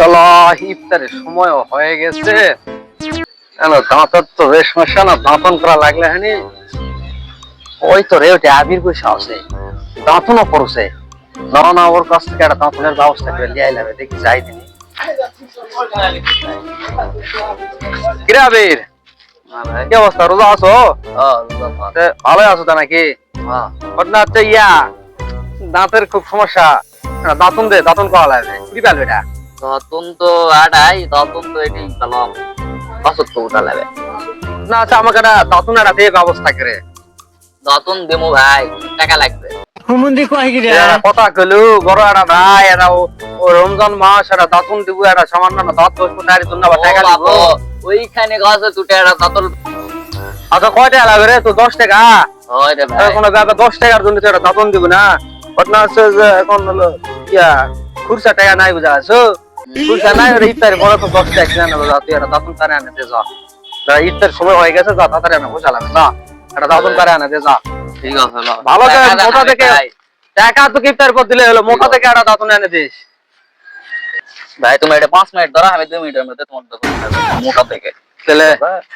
শালা ইফতারের সময় হয়ে গেছে। কেন দাঁতের তো বেশ সমস্যা না দাঁতন করা লাগলে হানি ওই তো রে ওটা আবির পয়সা আছে। দাঁতনও পড়ছে। না না ওর কাছ থেকে একটা দাঁতনের ব্যবস্থা করে আইলাম দেখি যাই কিরে আবির? কি অবস্থা রোজা আছো? তে ভালোই আছো তো নাকি? ঘটনা হচ্ছে ইয়া দাঁতের খুব সমস্যা। দাঁতন দে দাঁতন করা লাগবে। কি পারবে এটা? দতন তো আড়াই দতন তো এটি কলম। কসত তো উঠা লাগে না আচ্ছা আমাকে একটা দাঁতন একটা দিয়ে ব্যবস্থা করে। দতন দেমু ভাই টাকা লাগবে। এরা কথা কলু বড় একটা ভাই এটা ও- ও রমজান মাস একটা দাঁতন দিব একটা সামান্য না দাঁত বসবো তার জন্য আবার টাকা ও ওইখানে গাছে তুটে আচ্ছা কয় টাকা লাগবে রে? তো দশ টাকা? হয় রে ভাই। কোনো ব্যাপার দশ টাকার জন্য তো একটা দাঁতন দিব না। ঘটনা হচ্ছে যে এখন হলো ইয়া খুরসা টাকা নাই বুঝা আছো ইফতারে বড় তো দশ টাকা কিনে তুই একটা দাঁতন তারে আনে দে যা। ইফতার সময় হয়ে গেছে যা তাড়াতাড়ি আনে বোঝা লাগবে যা দাঁতন তারে আনে দে যা। ঠিক আছে। ভালো করে মোটা থেকে ভাই। টাকা তো ইফতার পর দিলে হলো মোটা থেকে একটা দাঁতন এনে দিস। ভাই তুমি এটা পাঁচ মিনিট ধরো আমি দুই মিনিটের মধ্যে তোমার মোটা থেকে তাহলে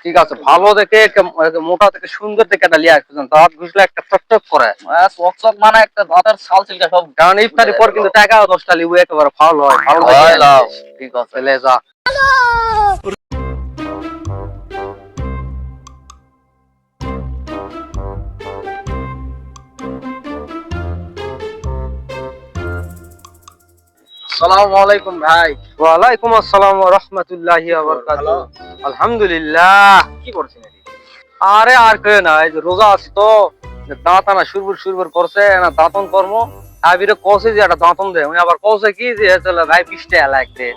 ঠিক আছে ভালো দেখে মোটা থেকে সুন্দর থেকে একটা লিয়ে আসবেন দাঁত ঘুষলে একটা টকটক করে। আহ, চক চক মানে একটা দাঁতের সব কারণ ইফতারি পর কিন্তু টাকাও দশটা লিবু একেবারে ফাউল হয় হয় দেখে। ঠিক আছে তাহলে যা। সালামু আলাইকুম ভাই। ওয়ালাইকুম আসসালাম ওয়া রাহমাতুল্লাহি ওয়া বারাকাতুহু। আলহামদুলিল্লাহ। কি করছেন আরে আর কেউ না এই যে রোজা আছে তো দাঁত আনা সুরবুর সুরবুর করছে না দাঁতন কর্ম। আবিরে কষে যে একটা দাঁতন দেয়। উনি আবার কষে কি যে চলে ভাই বিশ টাকা লাগবে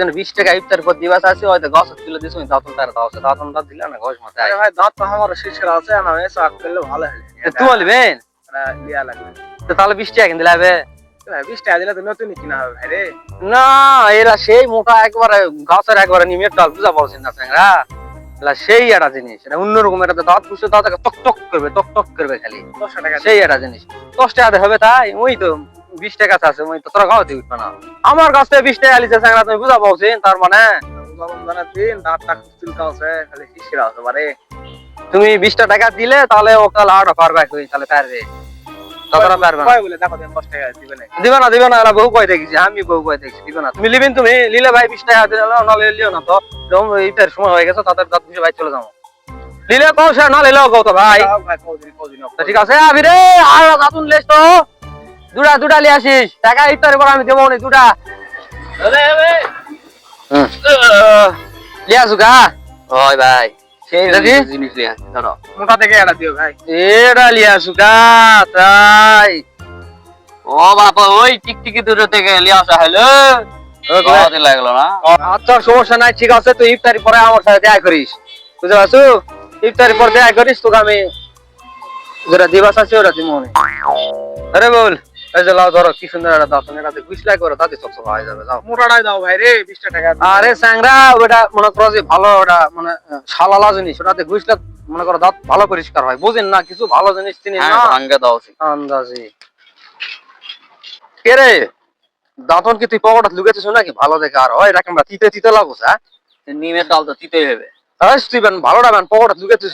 জন্য বিশ টাকা ইফতার পর দিবাস আছে হয়তো গাছ তুলে দিস দাঁতন তার দাও দাঁতন দাঁত দিলে না ঘষ মাথায় ভাই দাঁত তো আমার শেষের আছে না এসে আট করলে ভালো হয়। তুমি বলবেন লিয়া লাগবে। তাহলে বিশ টাকা কিনতে লাগবে? বিশ টাকা দিলে তো নতুনই কিনা হবে ভাই রে। না এরা সেই মোটা একবারে গাছের একবারে নিমের ডাল বুঝা পারছেন না স্যাংরা এলা সেই একটা জিনিস এটা অন্যরকম এটা দাঁত পুষে দাঁত টক টক করবে টক টক করবে খালি। দশটা টাকা সেই একটা জিনিস। দশ টাকাতে হবে তাই? ওই তো বিশ টাকা আছে ওই তো তোরা উঠবে না। আমার কাছ থেকে বিশ টাকা লিছে স্যাংরা তুমি বুঝা পাচ্ছেন তার মানে? তুমি বিশটা টাকা দিলে তাহলে ও কাল আট পারবে হই তাহলে পারবে তাছাড়া পারবে না। বলে? দেখো দেন দশ টাকা দিবে না দিবে না দিবে না এরা বহু কয় দেখেছি আমি বহু কয় দেখছি দিবে না। তুমি লিবেন তুমি লিলে ভাই বিশ টাকা দিলে নাও, নাহলে না তো যখন ইফতার সময় হয়ে গেছে তাদের দাঁত বুঝে ভাই চলে যাব লিলে কও সে না লিলেও কও তো ভাই। যাও ভাই কদিন কদিন তো ঠিক আছে আবি রে আর দাতুন লেস তো। দুটা দুটা লিয়ে আসিস। টাকা ইফতারের পর আমি দেবো নি দুটা। লিয়ে আসু গা হয় ভাই। সেই। জিনিস লিয়া ধরো। মোটা থেকে এটা দিও ভাই। এটা লিয়ে আসু তাই। ও বাবা ওই টিকটিকি দূরে থেকে লিয়া আসা হলো। লাগল না। আচ্ছা সমস্যা নাই ঠিক আছে তুই ইফতারি পরে আমার সাথে দেখা করিস। বুঝতে পারছ? ইফতারি পর দেখা করিস তোকে আমি যেটা দিবাস আছে ওটা দিব আরে বল। এই যে লাও ধরো কি সুন্দর একটা দাঁতন এটাতে গুছলাই করে তাতে চকচক হয়ে যাবে যাও। মোটাটাই দাও ভাই রে বিশটা টাকা আরে স্যাংরা ওটা মনে করো যে ভালো ওটা মানে শালালা জিনিস ওটাতে গুছলে মনে করো দাঁত ভালো পরিষ্কার হয় বুঝেন না কিছু ভালো জিনিস চিনি না? হ্যাঁ দাও আন্দাজি। কে রে? দাঁতন কি তুই পকেটে লুকেছিস নাকি? ভালো দেখে আর হয় তিতে তিতে লাগছে হ্যাঁ? নিমের ডাল তো তিতেই হবে। আরে স্টিভেন ভালোটা পকেটে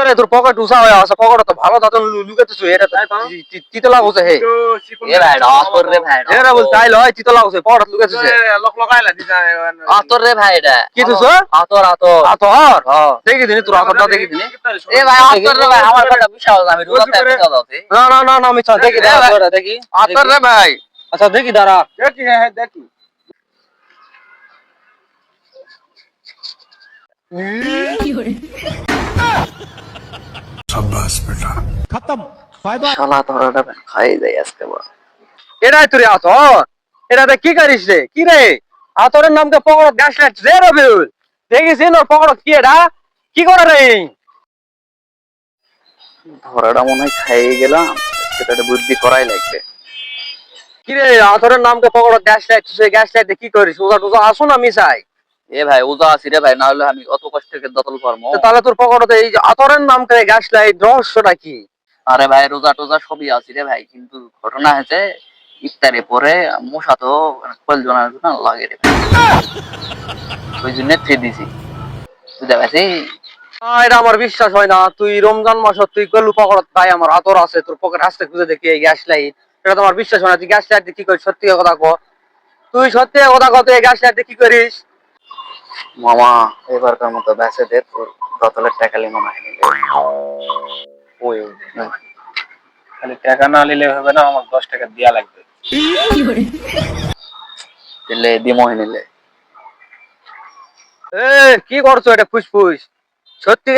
রে তোর পকেট উসা হয়ে আছে পকেটে তো ভালো দাঁতন লুকেছিস এটা তো তি- তি- তিতে লাগছে হে। এ ভাই করে আতর রে ভাই এরা বল তাই লয় তিতে লাগছে পকেটে লক লকাইলা আতর রে ভাই এটা। কি তুই আতর আতর আতর। দেখি দিনি তোর আতরটা দেখি দিনি এ ভাই আতর রে ভাই আমার কথা বিশাল আমি রোজা তাই বিশাল না না না না আমি চা দেখি দেখি আতর রে ভাই। আচ্ছা দেখি দাঁড়া। দেখি হ্যাঁ হ্যাঁ, দেখি শালা তোরাটা খাই যাই আজকে এটাই তোর আতর। এটাতে কি করিস রে? কি রে? আতরের নামকে পকড়ত গাছ লাগছে রে রবিউল। দেখিস ওর পকড়ত কি এটা? কি করে রে? ধরাটা মনে হয় খাইয়ে গেলাম। সেটা বুদ্ধি করাই লাগবে। কি রে আতরের নামকে পকড়ত গ্যাস লাগছে গ্যাস লাইতে কি করিস? ওজা টোজা আসুন আমি চাই এ ভাই উজা আছি রে ভাই না হলে আমি অত কষ্ট করে দতল তাহলে তোর পকড়তে এই আতরের নামকে গ্যাস লাইট রহস্যটা কি? আরে ভাই রোজা টোজা সবই আছি রে ভাই কিন্তু ঘটনা হয়েছে ইফতারে পরে মশা তো কল জন্য লাগে রে ওই জন্য থ্রি দিছি। বুঝতে পারছি? এটা আমার বিশ্বাস হয় না। তুই রমজান মাস তুই গলু পকড়ত তাই আমার আতর আছে তোর পকেট হাসতে খুঁজে দেখি এই গ্যাস লাইট এটা তোমার বিশ্বাস হয় না তুই গ্যাস লাইট কি করিস? সত্যি কথা কো তুই সত্যি কথা কত এই গ্যাস লাইট কি করিস? মামা এবারকার মতো বেঁচে দে তোর দতলের টাকালি মনে হয় নিলে। ওই খালি টাকা না নিলে হবে না আমার দশ টাকা দেয়া লাগবে। দিলে নিলে। এ কি করছ এটা ফুসফুস? সত্যি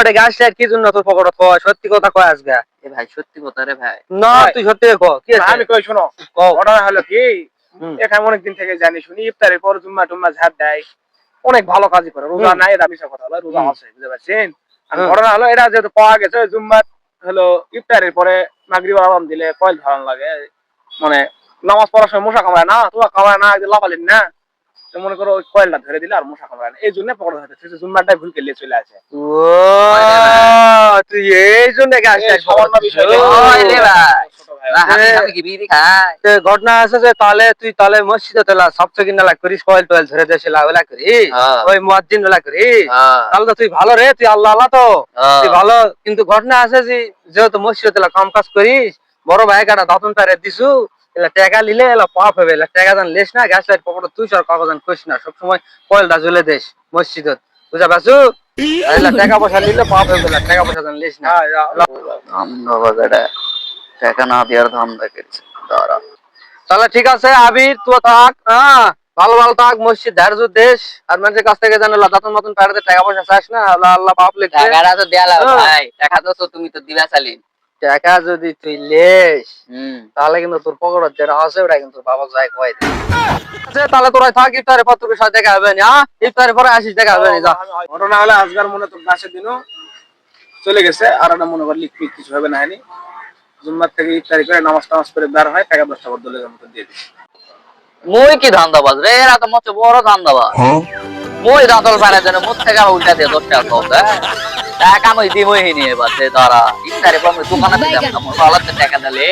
এটা গ্যাস লাইট কি জন্য তোর পকেটত কয় সত্যি কথা কয় আজকে? এ ভাই সত্যি কথা রে ভাই। না তুই সত্যি ক কি আমি কই শোনো? কও। ঘটনা হলো কি। এখানে অনেকদিন থেকে জানি শুনি ইফতারের পর জুম্মা টুম্মা ঝাড় দেয়। অনেক ভালো কাজই করে। রোজা নাই এটা বিষয় কথা হলো রোজা আছে বুঝতে পারছেন? আর ঘটনা হলো এটা যেহেতু পাওয়া গেছে জুম্মা হলো ইফতারের পরে মাগরিব আরাম দিলে কয়েল ধরান লাগে। মানে নামাজ পড়ার সময় মশা কামড়ায় না তোরা কামড়ায় না একদিন লাফালিন না মনে করো কয়েলটা ধরে দিলে আর মশা কামড়ায় না। এই জন্য পকড়া হতে জুম্মাটাই ভুল কেলিয়ে চলে আসে। ও তুই এই জন্য লাইট বিষয় ঘটনা আছে যে তাহলে তুই তাহলে মসজিদে তেলা কিনা লাগ করিস কয়েল টয়েল ধরে দেশে লাভলা করিস। হ্যাঁ। ওই মুয়াজ্জিন বেলা করিস। হ্যাঁ, তাহলে তো তুই ভালো রে তুই আল্লাহ আল্লাহ তো। হ্যাঁ। তুই ভালো। কিন্তু ঘটনা আছে যে যেহেতু মসজিদে তেলা কাম কাজ করিস বড় ভাই কাটা দাতন তারে দিছু এলা টাকা লিলে এলা পাপ হবে এলা টাকা দান লেস না গ্যাস লাইট পকেটে তুই সর কাগজ কইস না। সবসময় কয়েলটা জ্বলে দেশ মসজিদত। বুঝা এলা টাকা পয়সা লিলে পাপ হবে এলা টাকা পয়সা দান না। টাকা না দেওয়ার ধান্দা করেছে। দাঁড়া। তাহলে ঠিক আছে আবির তুই থাক হ্যাঁ? ভালো ভালো থাক মসজিদ ধার্য দেশ। আর মানুষের কাছ থেকে জানো দাতন মাতন পাড়াতে টাকা পয়সা চাস না? আল্লাহ আল্লাহ পাপ লিখছে। টাকাটা তো দেয়া লাগবে হ্যাঁ। ভাই। টাকা তো তো তুমি তো দিবা চালি টাকা যদি তুই লেস তাহলে কিন্তু তোর পকেটত যেটা আছে ওটা কিন্তু বাবা যাই কয় দে। আচ্ছা তাহলে তোরা থাক ইফতারের পর তোর সাথে দেখা হবে না হ্যাঁ? ইফতারের পরে আসিস দেখা হবে না যা। ঘটনা হলো আজকার মনে তো গাছের দিনও চলে গেছে আর একটা মনে কর লিখ কিছু হবে না হয়নি। জুম্মার থেকে ইফতারি করে নামাজ টামাজ করে বের হয় টাকা দশটা বদলে দলের মতো দিয়ে দিচ্ছে মই কি ধান্দাবাজ রে? এরা তো মতো বড় ধান্দাবাজ। মই দাঁতল পারে যেন মুখ থেকে উল্টা দিয়ে দশ টাকা কম টাকা মই দিমই নিয়ে এবার সে তারা ইফতারি পর দোকানে টাকা দিলে।